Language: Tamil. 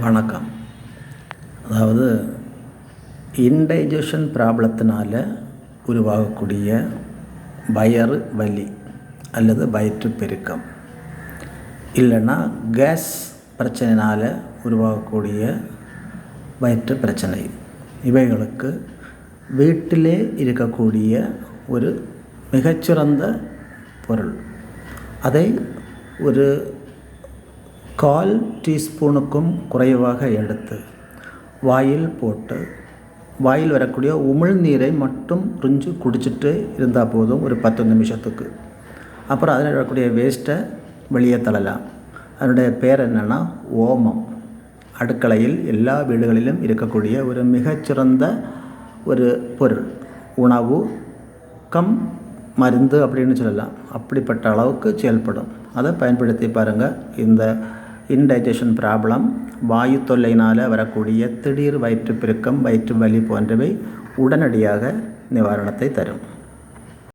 வணக்கம். அதாவது இன்டைஜஷன் ப்ராப்ளத்தினால உருவாகக்கூடிய வயறு வலி அல்லது வயிற்று பெருக்கம். இல்லைன்னா கேஸ் பிரச்சனையினால் உருவாகக்கூடிய வயிற்று பிரச்சனை. இவைகளுக்கு வீட்டிலே இருக்கக்கூடிய ஒரு மிகச்சிறந்த பொருள். அதை ஒரு கால் டீஸ்பூனுக்கும் குறைவாக எடுத்து வாயில் போட்டு வாயில் வரக்கூடிய உமிழ்நீரை மட்டும் புரிஞ்சு குடிச்சிட்டு இருந்தால் போதும் ஒரு பத்து நிமிஷத்துக்கு. அப்புறம் அதில் வரக்கூடிய வேஸ்ட்டை வெளியே தள்ளலாம். அதனுடைய பேர் என்னென்னா ஓமம். அடுக்கலையில் எல்லா வீடுகளிலும் இருக்கக்கூடிய ஒரு மிகச்சிறந்த ஒரு பொருள். உணவு கம் மருந்து அப்படின்னு சொல்லலாம். அப்படிப்பட்ட அளவுக்கு செயல்படும். அதை பயன்படுத்தி பாருங்கள் இந்த இன்டைஜஷன் ப்ராப்ளம் வாயு தொல்லையினால் வரக்கூடிய திடீர் வயிற்றுப்பெருக்கம் வயிற்று வலி போன்றவை உடனடியாக நிவாரணத்தை தரும்.